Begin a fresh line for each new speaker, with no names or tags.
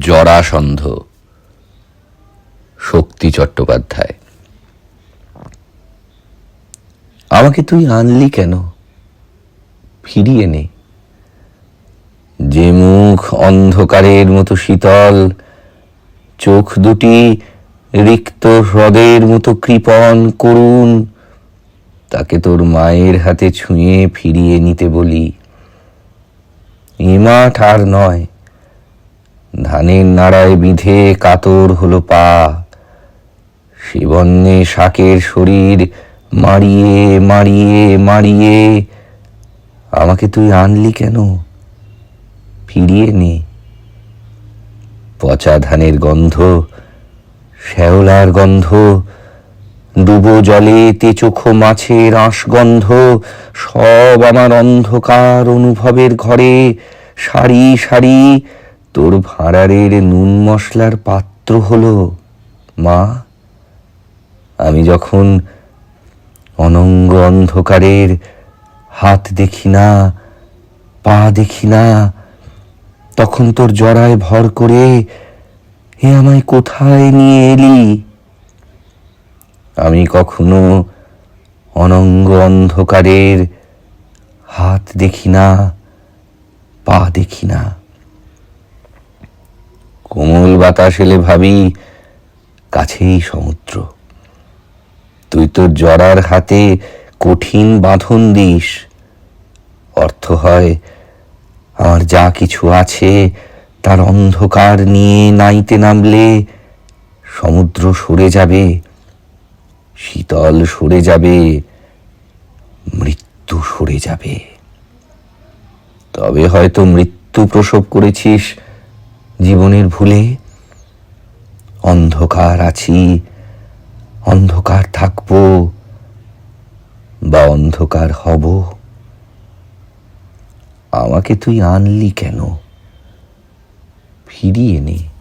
জরাসন্ধ। শক্তি চট্টোপাধ্যায়। আমাকে তুই আনলি কেন? ফিরিয়ে নে। যে মুখ অন্ধকারের মতো শীতল, চোখ দুটি রিক্ত হ্রদের মতো কৃপণ করুণ, তাকে তোর মায়ের হাতে ছুঁয়ে ফিরিয়ে নিতে বলি। মাঠ আর নয় ধানের নাড়ায় বিধে কাতর হলো পা। শিবন্যে শাকের শরীর মারিয়ে মারিয়ে মারিয়ে আমাকে তুই আনলি কেন? ফিরিয়ে নে। পচা ধানের গন্ধ, শ্যাওলার গন্ধ, ডুবো জলে তেচোখো মাছের আঁশগন্ধ, সব আমার অন্ধকার অনুভবের ঘরে সারি সারি তোর ভাঁড়ারের নুন মশলার পাত্র হলো মা। আমি যখন অনঙ্গ অন্ধকারের হাত দেখি না, পা দেখি না, তখন তোর জড়ায় ভর করে এ আমায় কোথায় নিয়ে এলি? আমি কখনো অনঙ্গ অন্ধকারের হাত দেখি না, পা দেখি না। কোমল বাতাস এলে ভাবি, কাছেই সমুদ্র। তুই তো জরার হাতে কঠিন বাঁধন দিস। অর্থ হয় আমার যা কিছু আছে তার অন্ধকার নিয়ে নাইতে নামলে সমুদ্র সরে যাবে, শীতল সরে যাবে, মৃত্যু সরে যাবে। তবে হয়তো মৃত্যু প্রসব করেছিস জীবনের ভুলে অন্ধকার আছি, অন্ধকার থাকব বা অন্ধকার হব। আমাকে তুই আনলি কেন? ফিরিয়ে নে।